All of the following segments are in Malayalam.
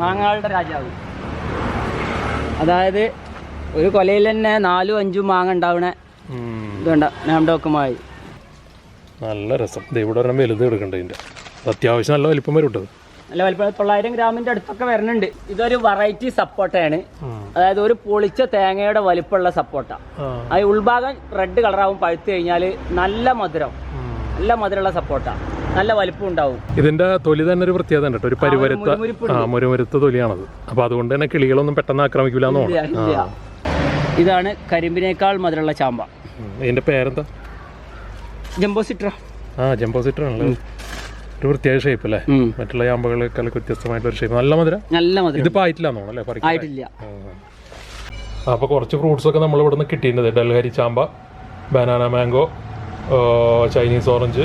മാങ്ങകളുടെ രാജാവ്. അതായത് ഒരു കൊലയിൽ തന്നെ നാലും അഞ്ചും മാങ്ങ ഉണ്ടാവണേ. ഇതുണ്ട. നാംഡോക്കുമായി നല്ല രസം. ഇവിടെ ഒരെണ്ണം വലുത് എടുക്കണ്ട ഇതിന്റെ. അത്യാവശ്യം നല്ല വലിപ്പം വരും നല്ല വലിപ്പം. തൊള്ളായിരം ഗ്രാമിന്റെ അടുത്തൊക്കെ വരുന്നുണ്ട് ഇതൊരു വെറൈറ്റി സപ്പോട്ടയാണ്. അതായത് ഒരു പൊളിച്ച തേങ്ങയുടെ വലിപ്പമുള്ള സപ്പോട്ട. അത് ഉൾഭാഗം റെഡ് കളറാവും പഴുത്തു കഴിഞ്ഞാൽ നല്ല മധുരം. നല്ല മധുരമുള്ള സപ്പോട്ട. നല്ല വലിപ്പം ഉണ്ടാവും ഇതിന്റെ തൊലി തന്നെ ഒരു പ്രത്യേകത ഉണ്ട് കേട്ടോ. ഒരു പരുവരുത്ത. ആ മുരുമുരുത്ത തൊലിയാണത്. അപ്പൊ അതുകൊണ്ട് തന്നെ കിളികളൊന്നും പെട്ടെന്ന് ആക്രമിക്കില്ല. ഇതാണ് കരിമ്പിനേക്കാൾ മധുരമുള്ള ചാമ്പ. ഇതിന്റെ പേരെന്താ? ജംബോസിട്ര ആ ജംബോസിട്ര ആണല്ലോ? ഒരു പ്രത്യേക ഷേപ്പ് അല്ലേ? മറ്റുള്ള യാമ്പകളൊക്കെ വ്യത്യസ്തമായിട്ടുള്ള ഒരു ഷേപ്പ് നല്ല മധുരം? നല്ല മധുരം. ഇതിപ്പോ ആയിട്ടില്ല തോന്നുന്നു ആയിട്ടില്ല. അപ്പോൾ കുറച്ച് ഫ്രൂട്ട്സ് ഒക്കെ നമ്മൾ ഇവിടുന്ന് കിട്ടിയിട്ടുണ്ട്. ഡൽഹരി ചാമ്പ banana mango Chinese orange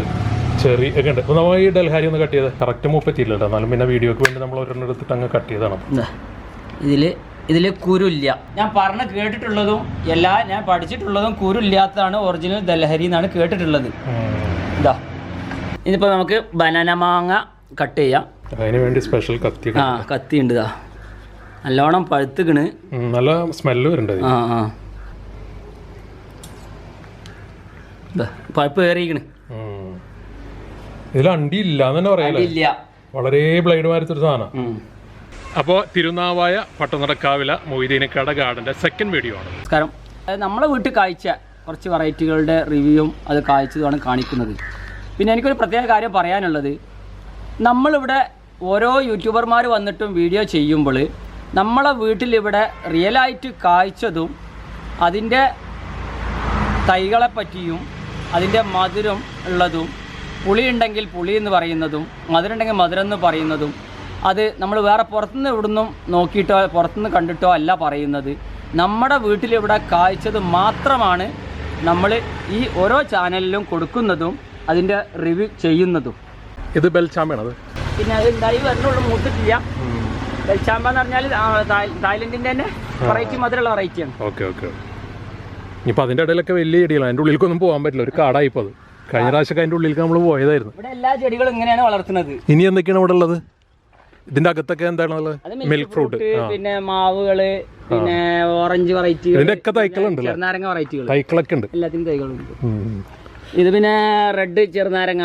cherry ഒക്കെ ഉണ്ട്. അപ്പോൾ നമ്മൾ ഈ ഡൽഹാരി ഒന്ന് കട്ട് ചെയ്ത് കറക്റ്റ് മുപ്പത്തിയില്ല കേട്ടോ. എന്നാലും പിന്നെ വീഡിയോക്ക് വേണ്ടി നമ്മൾ ഒരെണ്ണം എടുത്തിട്ട് അങ്ങ് കട്ട് ചെയ്താണ് ഇതാ. ഇതിൽ ഇതിൽ കുരുല്ല. ഞാൻ പറഞ്ഞ് കേട്ടിട്ടുള്ളതും എല്ലാ ഞാൻ പഠിച്ചിട്ടുള്ളതും കുരുല്ലാത്തതാണ് ഒറിജിനൽ ദൽഹരി എന്നാണ് കേട്ടിട്ടുള്ളത്. ഇതാ ഇതിപ്പോ നമുക്ക് ബനാന മാങ്ങ കട്ട് ചെയ്യാം. അതിന് വേണ്ടി സ്പെഷ്യൽ കത്തി. ആ കത്തി ഉണ്ട് ഇതാ നല്ലോണം പഴുത്തുക്കണ്. ഉം, നല്ല സ്മെല്ല് വരുന്നുണ്ട്. ആ ആ. പഴുപ്പ് കയറിയിരിക്കണ് ഉം. ഇതിൽ അണ്ടി ഇല്ല എന്ന് തന്നെ പറയാല്ലേ? ഇല്ല വളരെ ബ്ലൈഡ് മാരത്തൊരു സാധനം. അപ്പോ അപ്പോൾ തിരുനാവായ പട്ടനടക്കാവില മൊയ്തീനക്കാട് ഗാർഡന്റെ സെക്കൻഡ് വീഡിയോ ആണ്. നമസ്കാരം. നമ്മളെ വീട്ടിൽ കാഴ്ച. കുറച്ച് വെറൈറ്റികളുടെ റിവ്യൂവും അത് കാഴ്ചതുമാണ് കാണിക്കുന്നത്. പിന്നെ എനിക്കൊരു പ്രത്യേക കാര്യം പറയാനുള്ളത്. നമ്മളിവിടെ ഓരോ യൂട്യൂബർമാർ വന്നിട്ടും വീഡിയോ ചെയ്യുമ്പോൾ നമ്മളെ വീട്ടിലിവിടെ റിയലായിട്ട് കായ്ച്ചതും അതിന്റെ തൈകളെ പറ്റിയും അതിന്റെ മധുരം ഉള്ളതും പുളി ഉണ്ടെങ്കിൽ പുളി എന്ന് പറയുന്നതും മധുരം ഉണ്ടെങ്കിൽ മധുരം എന്ന് പറയുന്നതും അത് നമ്മൾ വേറെ പുറത്തുനിന്ന് എവിടുന്നും നോക്കിയിട്ടോ പുറത്തുനിന്ന് കണ്ടിട്ടോ അല്ല പറയുന്നത്. നമ്മുടെ വീട്ടിലിവിടെ കായ്ച്ചത് മാത്രമാണ് നമ്മൾ ഈ ഓരോ ചാനലിലും കൊടുക്കുന്നതും അതിന്റെ റിവ്യൂ ചെയ്യുന്നതും. ഇത് ബെൽചാമ്പാണത് പിന്നെ അത് ഉണ്ടായി വരുന്നുള്ളൂ മൂത്തിട്ടില്ല. ബെൽചാമ്പ എന്ന് പറഞ്ഞാൽ തായ്ലൻഡിന്റെ തന്നെ വെറൈറ്റി മധുരമുള്ള വെറൈറ്റിയാണ് ഓക്കെ ഓക്കെ. ഇനിയിപ്പോൾ അതിന്റെ ഇടയിലൊക്കെ വലിയ ചെടികളാണ് അതിന്റെ ഉള്ളിലേക്കൊന്നും പോകാൻ പറ്റില്ല. ഒരു കാടായിപ്പോൾ അത്. കഴിഞ്ഞ പ്രാവശ്യം അതിന്റെ ഉള്ളിലേക്ക് നമ്മൾ പോയതായിരുന്നു. ഇവിടെ എല്ലാ ചെടികളും ഇങ്ങനെയാണ് വളർത്തുന്നത്. ഇനി എന്തൊക്കെയാണ് ഇവിടെ ഉള്ളത്? ഇതിന്റെ അകത്തൊക്കെ എന്താണ് അത് മിൽക്ക് ഫ്രൂട്ട് പിന്നെ മാവുകൾ പിന്നെ ഓറഞ്ച് വെറൈറ്റി ഇതിന്റെ ഒക്കെ ചെറുനാരങ്ങ വെറൈറ്റികൾ തൈക്കളൊക്കെ ഉണ്ട്. എല്ലാത്തിനും തൈകളുണ്ട്. ഇത് പിന്നെ റെഡ് ചെറുനാരങ്ങ.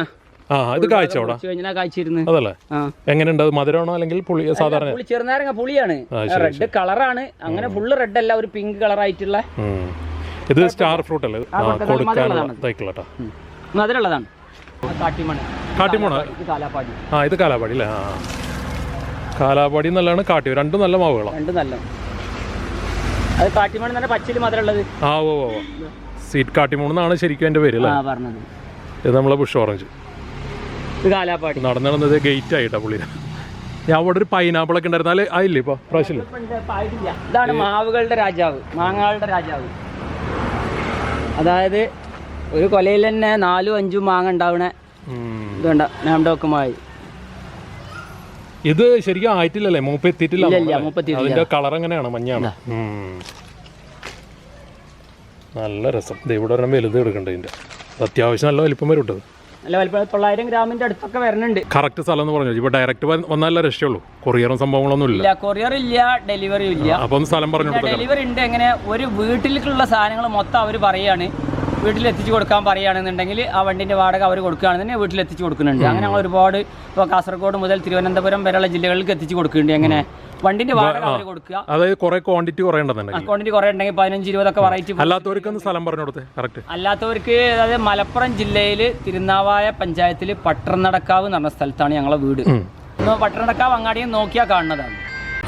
ആ ഇത് കാഴ്ച അവിടെ. കുറച്ച് അതല്ലേ? എങ്ങനെയുണ്ട്? മധുരമാണോ അല്ലെങ്കിൽ പുളി സാധാരണ? പുളി ചെറുനാരങ്ങ പുളിയാണ്. റെഡ് കളറാണ് അങ്ങനെ ഫുള്ള് റെഡ് അല്ല ഒരു പിങ്ക് കളറായിട്ടുള്ള ആയിട്ടുള്ള ഇത് സ്റ്റാർ ഫ്രൂട്ട് അല്ലേ? കൊടുക്കാൻ. തൈക്കളട്ടാ. മധുരമുള്ളതാണ് കാട്ടിമണ് കാട്ടിമോണ ഇത് കാലാപ്പാടി. ആ ഇത് കാലാപാടി അല്ലേ? ആ കാലാപാടി നല്ലതാണ് കാട്ടി രണ്ടും നല്ല മാവുകളാണ് രണ്ടും നല്ല. അത് കാട്ടിമണ് തന്നെ മധുരമുള്ളത് ആ ഓ ഓ. സീറ്റ് ശരിക്കും എന്റെ പേര് അല്ലേ? പറഞ്ഞത്. ഇത് നമ്മളെ ബുഷ് ഓറഞ്ച്. ഇത് കാലാപ്പാടി. നടന്നു നടന്നത് ഗേറ്റ് ആയിട്ടാ പുള്ളി. ഞാൻ അവിടെ ഒരു പൈനാപ്പിൾ ഒക്കെ ഉണ്ടായിരുന്നാലേ ആയില്ലേ ഇപ്പൊ? പ്രാവശ്യം ഇതാണ് മാവുകളുടെ രാജാവ്. മാങ്ങകളുടെ രാജാവ്. അതായത് ഒരു കൊലയിൽ തന്നെ നാലും അഞ്ചും മാങ്ങ ഉണ്ടാവണ ഇതുണ്ട നാംഡോക്കുമായി ഇത് ശരിക്കും ആയിട്ടില്ലല്ലേ? മൂപ്പ് എത്തിയിട്ടില്ല. അതിന്റെ കളർ എങ്ങനെയാണ്? മഞ്ഞാണ്. നല്ല രസം. ഇവിടെ ഒരെണ്ണം വലുത് എടുക്കണ്ട ഇതിന്റെ. അത്യാവശ്യം നല്ല വലിപ്പം വരും കേട്ടത് നല്ല വലിപ്പം. തൊള്ളായിരം ഗ്രാമിന്റെ അടുത്തൊക്കെ വരുന്നുണ്ട്. കറക്റ്റ് സ്ഥലം എന്ന് പറഞ്ഞു ഇപ്പൊ ഡയറക്റ്റ് വന്നാലേ രക്ഷയുള്ളൂ കൊറിയറും സംഭവങ്ങളൊന്നും ഇല്ല. കൊറിയർ ഇല്ല ഡെലിവറി ഇല്ല. അപ്പൊ ഒന്ന് സ്ഥലം പറഞ്ഞു ഡെലിവറി ഉണ്ട്. എങ്ങനെ ഒരു വീട്ടിലേക്കുള്ള സാധനങ്ങൾ മൊത്തം അവർ പറയാണ്. വീട്ടിൽ എത്തിച്ചു കൊടുക്കാൻ പറയുകയാണെന്നുണ്ടെങ്കിൽ ആ വണ്ടിന്റെ വാടക അവർ കൊടുക്കുകയാണെന്നുണ്ടെങ്കിൽ വീട്ടിൽ എത്തിച്ചു കൊടുക്കുന്നുണ്ട്. അങ്ങനെ ഞങ്ങൾ ഒരുപാട് ഇപ്പോൾ കാസർഗോഡ് മുതൽ തിരുവനന്തപുരം വരെയുള്ള ജില്ലകളിലേക്ക് എത്തിച്ചു കൊടുക്കുന്നുണ്ട്. എങ്ങനെ വണ്ടിന്റെ വാടക അവർ കൊടുക്കുക. അതായത് കുറെ ക്വാണ്ടിറ്റി കുറയേണ്ടതുണ്ടെങ്കിൽ. ക്വാണ്ടിറ്റി കുറേ ഉണ്ടെങ്കിൽ പതിനഞ്ച് ഇരുപതൊക്കെ വെറൈറ്റി അല്ലാത്തവർക്ക് സ്ഥലം പറഞ്ഞു കൊടുത്തേ കറക്റ്റ് അല്ലാത്തവർക്ക് അതായത് മലപ്പുറം ജില്ലയിൽ തിരുനാവായ പഞ്ചായത്തിൽ പട്ടർനടക്കാവ് എന്ന് പറഞ്ഞ സ്ഥലത്താണ് ഞങ്ങളെ വീട്. പട്ടർനടക്കാവ് അങ്ങാടിയും നോക്കിയാൽ കാണുന്നതാണ്.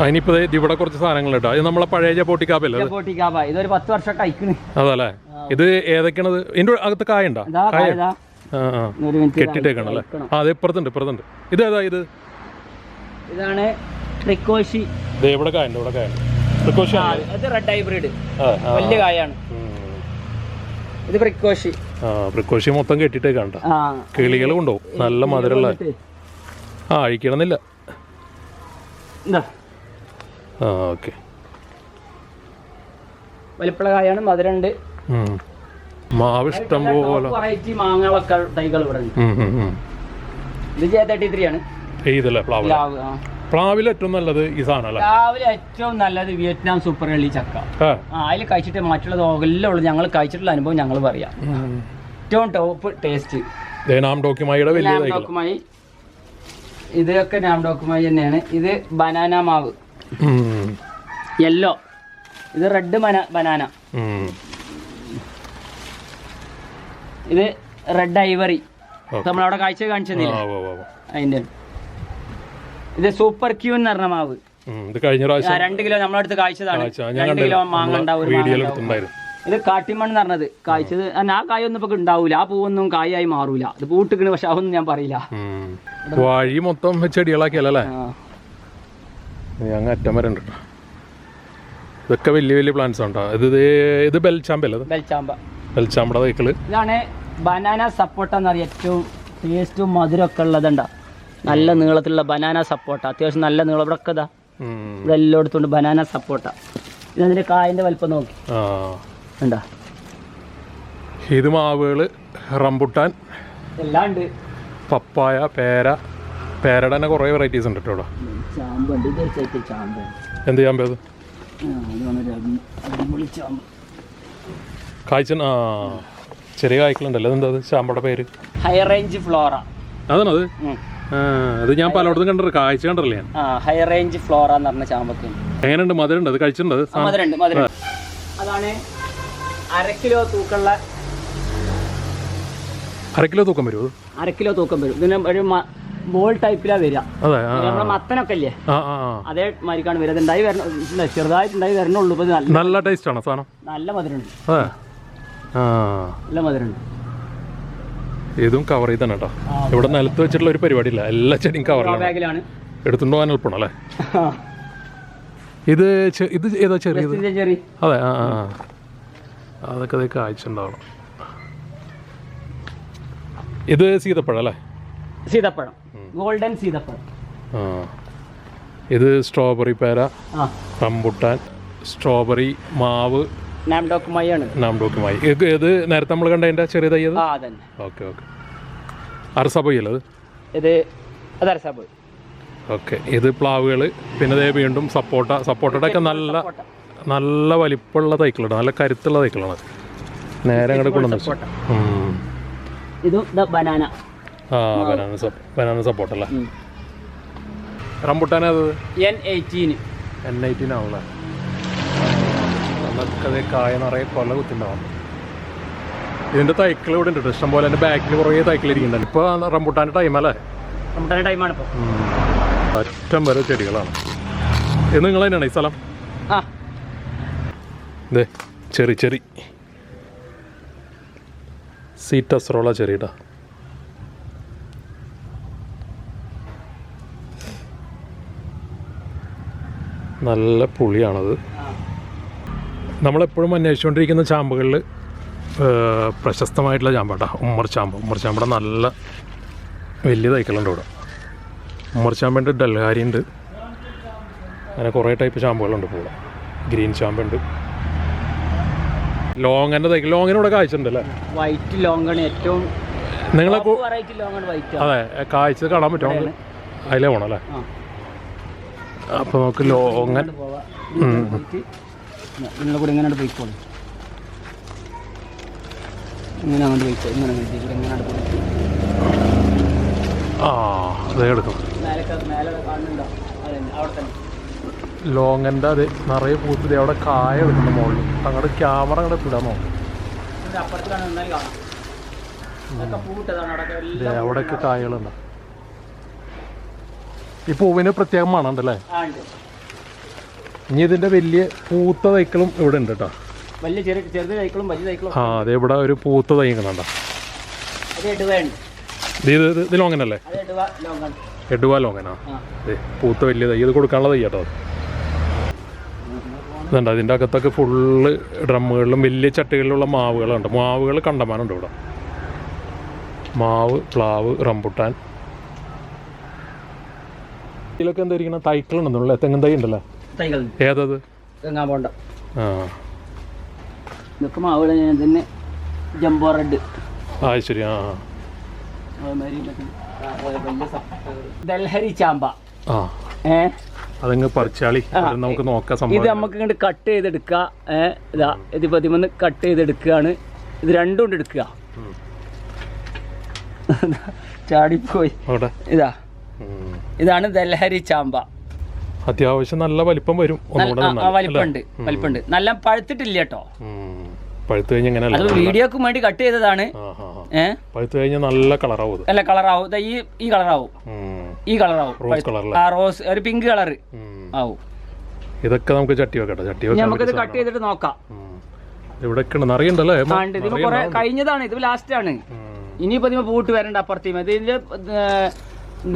അതിനിപ്പോ ഇവിടെ കുറച്ച് സാധനങ്ങൾ കേട്ടോ ഇത് നമ്മളെ പഴയ പോട്ടിക്കാപ്പല്ലേ പോട്ടിക്കാവ ഇതൊരു പത്ത് വർഷം അയക്കണ് അതല്ലേ? ഇത് ഏതൊക്കെയാണ് ഇതിന്റെ അകത്ത് കായ? ഉണ്ടോ ഇതാ. ഇതാ ആ. അത് ഇപ്പുറത്തുണ്ട് ഇപ്പുറത്തുണ്ട്. ഇത് ഏതാ ഇത്? ഇതാണ് ട്രിക്കോഷി. ഇവിടെ കായുണ്ട്? ഇവിടെ കായുണ്ട്. Red hybrid. വലിയ കായാണ്. ഇത് പ്രിക്കോഷി. ആ മൊത്തം കെട്ടിട്ടേക്കാണ്ട. കിളികൾ കൊണ്ടുപോകും. നല്ല മധുരമുള്ള. ആ അഴിക്കണമെന്നില്ല. എന്താ ആ ഓക്കെ. വലിപ്പുള്ള കായാണ് മധുരമുണ്ട് മാവ് ഇഷ്ടം പോലെ. വെറൈറ്റി മാങ്ങകളൊക്കെ തൈകൾ ഇവിടെ ഉണ്ട്. ഇത് ജെ തേർട്ടി ത്രീ ആണ്. ഇതല്ലേ പ്ലാവ്. പ്ലാവ് ആ. പ്ലാവിൽ ഏറ്റവും നല്ലത് ഈ സാധനം അല്ലേ? രാവിലെ ഏറ്റവും നല്ലത് വിയറ്റ്നാം സൂപ്പർ എള്ളി ചക്ക. അതിൽ കഴിച്ചിട്ട് മറ്റുള്ളത് എല്ലാം ഞങ്ങൾ കഴിച്ചിട്ടുള്ള അനുഭവം ഞങ്ങൾ പറയാം. ഏറ്റവും ടോപ്പ് ടേസ്റ്റ് ഇത് നാം ഡോക്കുമായി ഇതൊക്കെ നാംഡോക്കുമായി തന്നെയാണ്. ഇത് ബനാന മാവ്. യെല്ലോ ഇത് റെഡ് ബനാന ഇത് റെഡ് ഐവറി നമ്മൾ നമ്മളവിടെ കാഴ്ച ഉവ്വ്. അതിന്റെ ഇത് സൂപ്പർ ക്യൂ എന്ന് പറഞ്ഞ മാവ്. ഇത് കഴിഞ്ഞ പ്രാവശ്യം രണ്ട് കിലോ നമ്മളടുത്ത് കാഴ്ചതാണ് രണ്ട് കിലോ മാങ്ങ ഉണ്ടാവും. ഇത് കാട്ടിമണ്ണ് എന്ന് പറഞ്ഞത്. കായ്ച്ചത് ആ കായൊന്നും ഇപ്പൊ ഉണ്ടാവൂല. ആ പൂവൊന്നും കായായി മാറൂല. ഇത് പൂട്ടിക്കണ് പക്ഷെ അതൊന്നും ഞാൻ പറയില്ല. വഴി മൊത്തം ചെടികളാക്കിയല്ലേ? ഞങ്ങൾ അറ്റം വരെ ഉണ്ട്. ഇതൊക്കെ വലിയ വലിയ പ്ലാന്റ്സ് ഉണ്ടോ ഇത് ഇത് ബെൽചാമ്പ അല്ലേ ബെൽചാമ്പ. ബെൽച്ചാമ്പയുടെ തൈക്കൾ ഇതാണ് ബനാന സപ്പോട്ട എന്ന് പറയുക ഏറ്റവും ടേസ്റ്റും മധുരമൊക്കെ ഉള്ളതുണ്ടോ നല്ല നീളത്തിലുള്ള ബനാന സപ്പോട്ട അത്യാവശ്യം നല്ല നീളം. ഇവിടെ ഒക്കെ ഇതാ. ഇവിടെ എല്ലായിടത്തുണ്ട് ബനാന സപ്പോട്ട ഇതതിന്റെ കായന്റെ വലിപ്പം നോക്കി. ഉണ്ടാ ഇത് മാവുകൾ റംബുട്ടാൻ എല്ലാം ഉണ്ട്. പപ്പായ പേര പേരയുടെ തന്നെ കുറേ വെറൈറ്റീസ് ഉണ്ട് കേട്ടോ ചാമ്പുണ്ട്. ഇത് ഒരു സൈറ്റ് ചാമ്പ് എന്ത് ഒരു അടി- അടിപൊളി ചാമ്പ്. കായ്ച്ച ആ ചെറിയ കായ്ക്കളുണ്ടല്ലോ. അതെന്താ ചാമ്പയുടെ പേര്? ഹൈ റേഞ്ച് ഫ്ലോറ അതാണത് അത്? ഞാൻ പലയിടത്തും കണ്ടത് കാഴ്ച കണ്ടല്ലേ ഞാൻ. ഹൈ റേഞ്ച് ഫ്ലോറ എന്ന് പറഞ്ഞ ചാമ്പക്കുണ്ട് എങ്ങനെയുണ്ട്? മധുരണ്ട് അത് കഴിച്ചിട്ടുണ്ട് മധുരണ്ട് മധുരം അതാണ് അര കിലോ തൂക്കമുള്ള അര കിലോ തൂക്കം വരും അത്? അര കിലോ തൂക്കം വരും. ഇതിന് ഒരു ബോൾ ടൈപ്പിലാ വരിക. നമ്മുടെ മത്തനൊക്കെ അല്ലേ. അതേ മാതിരിക്കാണ് വരുന്നത് ഉണ്ടായി വരണം ചെറുതായിട്ടുണ്ടായി വരണുള്ളൂ. ഇപ്പൊ നല്ല നല്ല ടേസ്റ്റ് ആണോ സാധനം? നല്ല മധുരമുണ്ട്. നല്ല മധുരമുണ്ട്. ഇതും കവർ ചെയ്താണ് കേട്ടോ. ഇവിടെ നിലത്ത് വെച്ചിട്ടുള്ള ഒരു പരിപാടി ഇല്ല എല്ലാ ചെടിയും കവറിലാണ് എടുത്തുകൊണ്ട് പോകാൻ എളുപ്പമാണ് അല്ലേ? ഇത് ഇത് ഏതാ ചെറിയത്? ചെറി അതെ ആ ആ. അതൊക്കെ അതൊക്കെ കായ്ച്ചുണ്ടാവണം ഇത് സീതപ്പഴം അല്ലേ? സീതപ്പഴം. ഗോൾഡൻ സീതപ്പഴം. ഇത് സ്ട്രോബെറി പേര റംബുട്ടാൻ സ്ട്രോബെറി മാവ് നാംഡോക്കുമായാണ്. നാംഡോക്കുമായി. ഇത് ഇത് നേരത്തെ നമ്മൾ കണ്ട കണ്ടതിന്റെ ചെറിയ തയ്യത് ആ അതന്നെ. Okay okay. അരസഭയല്ലേ അത്? ഇത് അതരസാബ് ഓക്കെ ഇത് പ്ലാവുകൾ പിന്നെ ദേ വീണ്ടും സപ്പോർട്ട സപ്പോട്ടയുടെ ഒക്കെ നല്ല നല്ല വലിപ്പമുള്ള തൈക്കളാണ് നല്ല കരുത്തുള്ള തൈക്കളാണ്. നേരെ അങ്ങോട്ട് കൊണ്ടുവന്നു ഇത്. ബനാന. ആ ബനാന സപ്പ് ബനാന സപ്പോർട്ട് അല്ലേ? റംബുട്ടാൻ അത് എൻ ആണല്ലേ? കായ നിറയെ കൊല കുത്തിണ്ടാവും. ഇതിന്റെ തൈക്കൾ ഇവിടെ ഉണ്ട് ഇഷ്ടം പോലെ എന്റെ ബാക്കിൽ കുറേ തൈക്കൾ ഇരിക്കുന്നുണ്ട്. ഇപ്പോൾ റംബുട്ടാന്റെ ടൈം അല്ലേ? നമ്മുടെ ടൈമാണ് ഇപ്പോൾ അറ്റം വരെ ചെടികളാണ്. ഇത് നിങ്ങൾ തന്നെയാണ് ഈ സ്ഥലം? ആ. ഇതേ ചെറി ചെറി. സീറ്റസ്രോള ചെറിയിട്ടാ നല്ല പുളിയാണത്. നമ്മളെപ്പോഴും അന്വേഷിച്ചുകൊണ്ടിരിക്കുന്ന ചാമ്പുകളിൽ പ്രശസ്തമായിട്ടുള്ള ചാമ്പാട്ടാ ഉമ്മർ ചാമ്പ്. ഉമ്മർ ചാമ്പട നല്ല വലിയ തൈക്കളുണ്ട് ഇവിടെ. ഉമ്മർ ചാമ്പുണ്ട് ഡൽഹാരി ഉണ്ട് അങ്ങനെ കുറേ ടൈപ്പ് ചാമ്പുകളുണ്ട് ഇപ്പോൾ ഇവിടെ. ഗ്രീൻ ചാമ്പുണ്ട്. ലോങ്ങന്റെ തൈക്ക് ലോങ്ങിന് ഇവിടെ കാഴ്ചയുണ്ടല്ലേ വൈറ്റ് ലോങ്ങാണ് ഏറ്റവും നിങ്ങളെ അതെ കാഴ്ച കാണാൻ പറ്റുമോ? നമുക്ക് അതിലേ പോകണം അല്ലേ? ആ. അപ്പോൾ നമുക്ക് ലോങ്ങൻ നിങ്ങളെ കൂടെ ഇങ്ങനെ പോയിക്കോളൂ? ഇങ്ങനെ അങ്ങോട്ട് പോയിക്കോ. ഇങ്ങനെ ആ അതേ എടുക്കും. ലോങ്ങന്റെ അത് നിറയെ പൂത്തത് അവിടെ കായ എടുക്കണം മുകളിൽ. അങ്ങോട്ട് ക്യാമറ അങ്ങോട്ട് ഇടാൻ നോക്കും. ഇതിന്റെ അപ്പുറത്ത് കാണാൻ എന്തായാലും കാണാം അതൊക്കെ പൂട്ടതാണ് അവിടെ എല്ലാം അവിടെയൊക്കെ കായകളുണ്ട് ഈ പൂവിന് പ്രത്യേകം മണമുണ്ടല്ലേ? ഇനി ഇതിന്റെ വലിയ പൂത്ത തൈക്കളും ഇവിടെ ഉണ്ട് കേട്ടോ വലിയ ചെറിയ ചെറുത് വലിയ ആ അതെ ഇവിടെ ഒരു പൂത്ത തൈ കണ്ടോ ഇത് ഇത് ലോങ്ങനല്ലേ? ലോങ്ങനാ? അതെ പൂത്ത വലിയ തൈ. ഇത് കൊടുക്കാനുള്ള തൈ കേട്ടോ ഇതുണ്ട് അതിന്റെ അകത്തൊക്കെ ഫുള്ള് ഡ്രമ്മുകളിലും വലിയ ചട്ടികളിലുള്ള മാവുകളുണ്ട്. മാവുകൾ കണ്ടമാനുണ്ട് ഇവിടെ. മാവ് പ്ലാവ് റംബുട്ടാൻ ഇതിലൊക്കെ എന്താ ഇരിക്കണം? തൈക്കളുണ്ടെന്നുള്ള തെങ്ങൻ തൈ ഉണ്ടല്ലോ. തൈകൾ. ഏതത്? തെങ്ങാൻ പോണ്ട ആ. ഇതൊക്കെ മാവുകൾ ഞാൻ തന്നെ ജംബോ റെഡ്. ആ ശരി ആ ആ, വലിയ സപ്പ- ദൽഹരി ചാമ്പ. ആ. ഏ? അതങ്ങ് പറിച്ചാളി. അത് നമുക്ക് നോക്കാം ഇത് നമുക്ക് ഇങ്ങോട്ട് കട്ട് ചെയ്തെടുക്കുക ഇതാ ഇത് പതിമൂന്ന് കട്ട് ചെയ്തെടുക്കുകയാണ് ഇത് രണ്ടും കൊണ്ട് എടുക്കുക. ചാടിപ്പോയി. ഇതാ. ഇതാണ് ദലഹരി ചാമ്പ. അത്യാവശ്യം നല്ല വലിപ്പം വരും വലിപ്പമുണ്ട് വലിപ്പമുണ്ട് നല്ല പഴുത്തിട്ടില്ല കേട്ടോ. പഴുത്തു കഴിഞ്ഞാൽ കഴിഞ്ഞ് അത് വീഡിയോക്ക് വേണ്ടി കട്ട് ചെയ്തതാണ്. പഴുത്ത് കഴിഞ്ഞാൽ നല്ല കളറാവും അല്ല കളറാവും. ഈ ഈ കളറാവും. ഈ കളറാവും. ആ റോസ് ഒരു പിങ്ക് കളർ. ആവും. ഇതൊക്കെ നമുക്ക് ചട്ടി വെക്കട്ടെ. ചട്ടി നമുക്കിത് കട്ട് ചെയ്തിട്ട് നോക്കാം. ആ, ഉണ്ട്. കഴിഞ്ഞതാണ്. ഇത് ലാസ്റ്റ് ആണ്. ഇനിയിപ്പോ പൂട്ട് വരണ്ട അപ്പുറത്തേ ഇതിന്റെ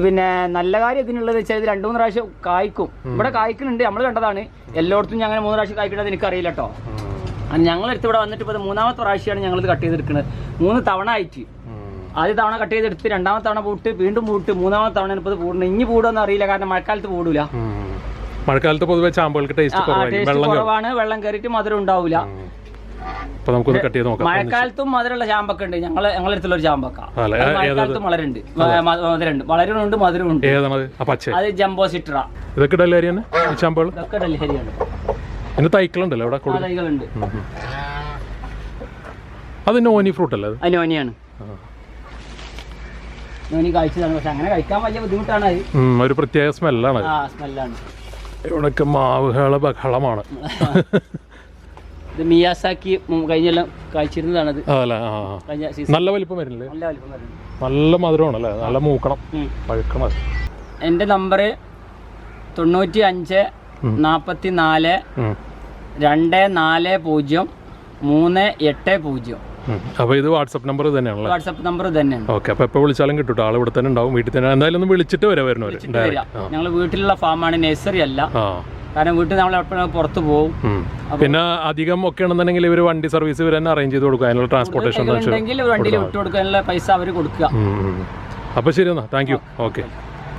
പിന്നെ നല്ല കാര്യം ഇതിനുള്ളത് വെച്ചാൽ ഇത് രണ്ടു മൂന്ന് പ്രാവശ്യം കായ്ക്കും. ഇവിടെ കായ്ക്കുന്നുണ്ട്. നമ്മൾ കണ്ടതാണ്. എല്ലായിടത്തും ഞങ്ങൾ മൂന്ന് പ്രാവശ്യം കായ്ക്കുന്നത് എനിക്കറിയില്ല കേട്ടോ ഞങ്ങൾ എടുത്ത് ഇവിടെ വന്നിട്ട് ഇപ്പോൾ മൂന്നാമത്തെ പ്രാവശ്യമാണ് ഞങ്ങൾ ഇത് കട്ട് ചെയ്തെടുക്കുന്നത് മൂന്ന് തവണ ആയിട്ട്. ആദ്യ തവണ കട്ട് ചെയ്തെടുത്ത് രണ്ടാമത്തെ തവണ പൂട്ട് വീണ്ടും പൂട്ട് മൂന്നാമത്തെ തവണ ഇപ്പോൾ പൂടുന്നത് ഇനി പൂടുമെന്ന് അറിയില്ല കാരണം മഴക്കാലത്ത് പൂടൂല. മഴക്കാലത്ത് പൊതുവെ ചാമ്പുകൾക്ക് ടേസ്റ്റ് കുറവാണ് വെള്ളം കയറിയിട്ട് മധുരം ഉണ്ടാവില്ല അപ്പൊ നമുക്കൊന്ന് കട്ട് ചെയ്ത് നോക്കാം. മഴക്കാലത്തും മധുരമുള്ള ചാമ്പക്ക ഉണ്ട്. ഞങ്ങൾ ഞങ്ങളുടെ അടുത്തുള്ള ഒരു ചാമ്പക്ക മഴക്കാലത്തും മലരുണ്ട്. മധുരമുണ്ട്. വളരുന്നുണ്ട് മധുരമുണ്ട്. അത് ജംബോ സിട്ര. ഇതൊക്കെ ഡൽഹരിയാണ് തന്നെ? ഈ ചാമ്പകൾ ഇതൊക്കെ ഡൽഹരിയാണ്. പിന്നെ തൈക്കളുണ്ടല്ലോ ഇവിടെ തൈകളുണ്ട്. അത് നോനി ഫ്രൂട്ട് അല്ലേ അത്? നോനിയാണ്. നോനി കഴിച്ചതാണ്. പക്ഷെ അങ്ങനെ കഴിക്കാൻ വലിയ ബുദ്ധിമുട്ടാണ് അത്. ഒരു പ്രത്യേക സ്മെല്ലാണ് സ്മെല്ലാണ് ഇവിടെയൊക്കെ മാവുകള ബഹളമാണ് ഇത് മിയാസാക്കി കഴിഞ്ഞെല്ലാം കഴിച്ചിരുന്നതാണത്. അതല്ലേ? ആ ആ. കഴിഞ്ഞ സീസൺ നല്ല വലിപ്പം വരുന്നില്ലേ? നല്ല വലിപ്പം വരുന്നുണ്ട്. നല്ല മധുരമാണല്ലേ നല്ല മൂക്കണം. ഉം. പഴുക്കണം എന്റെ നമ്പർ തൊണ്ണൂറ്റി അഞ്ച് നാൽപ്പത്തി നാല് ഉം. രണ്ട് നാല് പൂജ്യം മൂന്ന് എട്ട് പൂജ്യം. ഉം. അപ്പൊ ഇത് വാട്സപ്പ് നമ്പർ തന്നെയാണല്ലേ വാട്സപ്പ് നമ്പർ തന്നെയാണ് ഓക്കെ അപ്പൊ എപ്പോ വിളിച്ചാലും കിട്ടും ആൾ ഇവിടെ തന്നെ ഉണ്ടാവും. വീട്ടിൽ തന്നെ. എന്തായാലും ഒന്ന് വിളിച്ചിട്ട് വരെ വരുന്നവര്. വരിക ഞങ്ങൾ വീട്ടിലുള്ള ഫാമാണ് നഴ്സറി അല്ല. ആ. കാരണം വീട്ടിൽ നമ്മൾ എപ്പോഴും പുറത്ത് പോകും. പിന്നെ അധികം ഒക്കെ ആണെന്നുണ്ടെങ്കിൽ ഇവർ വണ്ടി സർവീസ് ഇവർ തന്നെ അറേഞ്ച് ചെയ്ത് കൊടുക്കുക അതിനുള്ള ട്രാൻസ്പോർട്ടേഷൻ വണ്ടിയിൽ വിട്ടു കൊടുക്കാനുള്ള പൈസ അവർ കൊടുക്കുക. അപ്പോൾ ശരി എന്നാ. Thank you okay.